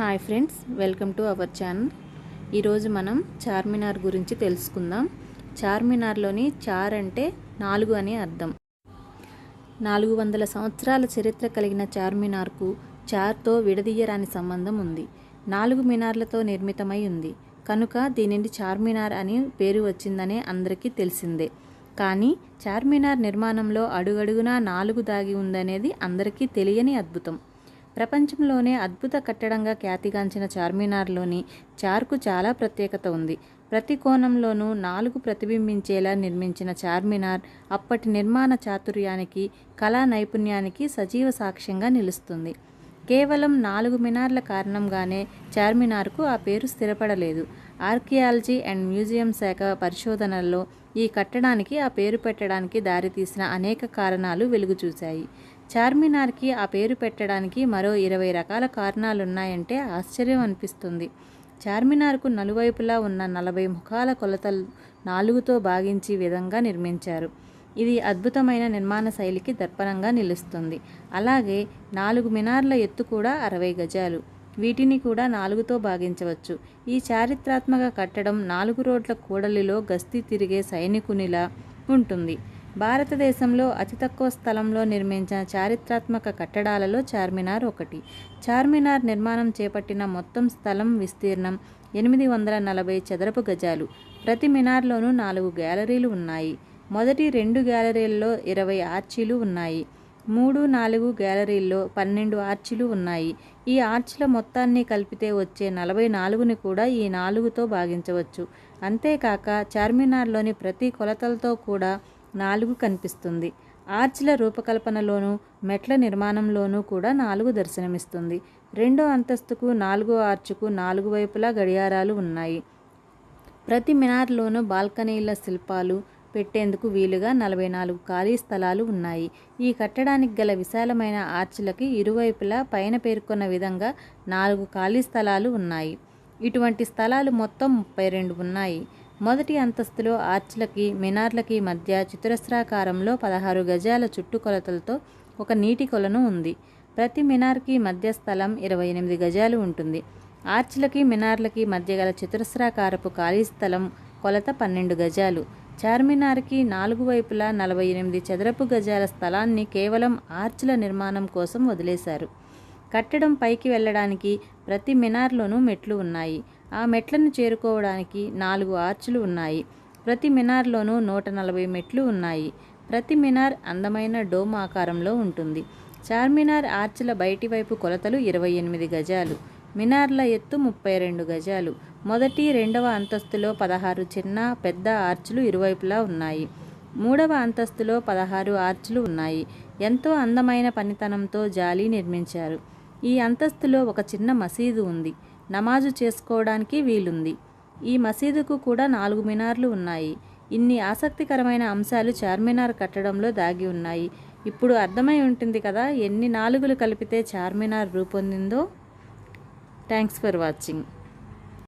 Hi friends welcome to our channel. ఈరోజు మనం చార్మినార్ గురించి తెలుసుకుందాం. చార్మినార్లోని చార్ అంటే నాలుగు అని అర్థం. నాలుగు వందల సంవత్సరాల చరిత్ర కలిగిన చార్మినార్కు చార్తో విడదీయరాని సంబంధం ఉంది. నాలుగు మినార్లతో నిర్మితమై ఉంది. కనుక దీనిని చార్మినార్ అని పేరు వచ్చిందనే అందరికీ తెలిసిందే. కానీ చార్మినార్ నిర్మాణంలో అడుగడుగునా నాలుగు దాగి ఉందనేది అందరికీ తెలియని అద్భుతం. ప్రపంచంలోనే అద్భుత కట్టడంగా ఖ్యాతిగాంచిన చార్మినార్లోని చార్కు చాలా ప్రత్యేకత ఉంది. ప్రతి కోణంలోనూ నాలుగు ప్రతిబింబించేలా నిర్మించిన చార్మినార్ అప్పటి నిర్మాణ చాతుర్యానికి కళా నైపుణ్యానికి సజీవ సాక్ష్యంగా నిలుస్తుంది. కేవలం నాలుగు మినార్ల కారణంగానే చార్మినార్కు ఆ పేరు స్థిరపడలేదు. ఆర్కియాలజీ అండ్ మ్యూజియం శాఖ పరిశోధనల్లో ఈ కట్టడానికి ఆ పేరు పెట్టడానికి దారితీసిన అనేక కారణాలు వెలుగుచూశాయి. చార్మినార్కి ఆ పేరు పెట్టడానికి మరో ఇరవై రకాల కారణాలున్నాయంటే ఆశ్చర్యం అనిపిస్తుంది. చార్మినార్కు నలువైపులా ఉన్న నలభై ముఖాల కొలతలు నాలుగుతో భాగించి విధంగా నిర్మించారు. ఇది అద్భుతమైన నిర్మాణ శైలికి దర్పణంగా నిలుస్తుంది. అలాగే నాలుగు మినార్ల ఎత్తు కూడా అరవై గజాలు. వీటిని కూడా నాలుగుతో భాగించవచ్చు. ఈ చారిత్రాత్మక కట్టడం నాలుగు రోడ్ల కూడలిలో గస్తీ తిరిగే సైనికునిలా ఉంటుంది. భారతదేశంలో అతి తక్కువ స్థలంలో నిర్మించిన చారిత్రాత్మక కట్టడాలలో చార్మినార్ ఒకటి. చార్మినార్ నిర్మాణం చేపట్టిన మొత్తం స్థలం విస్తీర్ణం ఎనిమిది వందల నలభై చదరపు గజాలు. ప్రతి మినార్లోనూ నాలుగు గ్యాలరీలు ఉన్నాయి. మొదటి రెండు గ్యాలరీల్లో ఇరవై ఆర్చీలు ఉన్నాయి. మూడు నాలుగు గ్యాలరీల్లో పన్నెండు ఆర్చీలు ఉన్నాయి. ఈ ఆర్చ్ల మొత్తాన్ని కలిపితే వచ్చే నలభై నాలుగుని కూడా ఈ నాలుగుతో భాగించవచ్చు. అంతేకాక చార్మినార్లోని ప్రతి కొలతలతో కూడా నాలుగు కనిపిస్తుంది. ఆర్చ్ల రూపకల్పనలోనూ మెట్ల నిర్మాణంలోనూ కూడా నాలుగు దర్శనమిస్తుంది. రెండో అంతస్తుకు నాలుగో ఆర్చుకు నాలుగు వైపులా గడియారాలు ఉన్నాయి. ప్రతి మినార్లోనూ బాల్కనీల శిల్పాలు పెట్టేందుకు వీలుగా నలభై నాలుగు ఖాళీ స్థలాలు ఉన్నాయి. ఈ కట్టడానికి గల విశాలమైన ఆర్చ్లకి ఇరువైపులా పైన పేర్కొన్న విధంగా నాలుగు ఖాళీ స్థలాలు ఉన్నాయి. ఇటువంటి స్థలాలు మొత్తం ముప్పై రెండు ఉన్నాయి. మొదటి అంతస్తులో ఆర్చ్లకి మినార్లకి మధ్య చతురస్రాకారంలో పదహారు గజాల చుట్టుకొలతలతో ఒక నీటి కొలను ఉంది. ప్రతి మినార్కి మధ్య స్థలం ఇరవై ఎనిమిది గజాలు ఉంటుంది. ఆర్చ్లకి మినార్లకి మధ్య గల చతురస్రాకారపు ఖాళీ స్థలం కొలత పన్నెండు గజాలు. చార్మినార్కి నాలుగు వైపులా నలభై ఎనిమిది చదరపు గజాల స్థలాన్ని కేవలం ఆర్చ్ల నిర్మాణం కోసం వదిలేశారు. కట్టడం పైకి వెళ్ళడానికి ప్రతి మినార్లోనూ మెట్లు ఉన్నాయి. ఆ మెట్లను చేరుకోవడానికి నాలుగు ఆర్చులు ఉన్నాయి. ప్రతి మినార్లోనూ నూట నలభై మెట్లు ఉన్నాయి. ప్రతి మినార్ అందమైన డోమ్ ఆకారంలో ఉంటుంది. చార్మినార్ ఆర్చ్ల బయటి వైపు కొలతలు ఇరవై ఎనిమిది గజాలు. మినార్ల ఎత్తు ముప్పై రెండు గజాలు. మొదటి రెండవ అంతస్తులో పదహారు చిన్న పెద్ద ఆర్చులు ఇరువైపులా ఉన్నాయి. మూడవ అంతస్తులో పదహారు ఆర్చులు ఉన్నాయి. ఎంతో అందమైన పనితనంతో జాలి నిర్మించారు. ఈ అంతస్తులో ఒక చిన్న మసీదు ఉంది. నమాజు చేసుకోవడానికి వీలుంది. ఈ మసీదుకు కూడా నాలుగు మినార్లు ఉన్నాయి. ఇన్ని ఆసక్తికరమైన అంశాలు చార్మినార్ కట్టడంలో దాగి ఉన్నాయి. ఇప్పుడు అర్థమై ఉంటుంది కదా ఎన్ని నాలుగులు కలిపితే చార్మినార్ రూపొందిందో. Thanks for watching.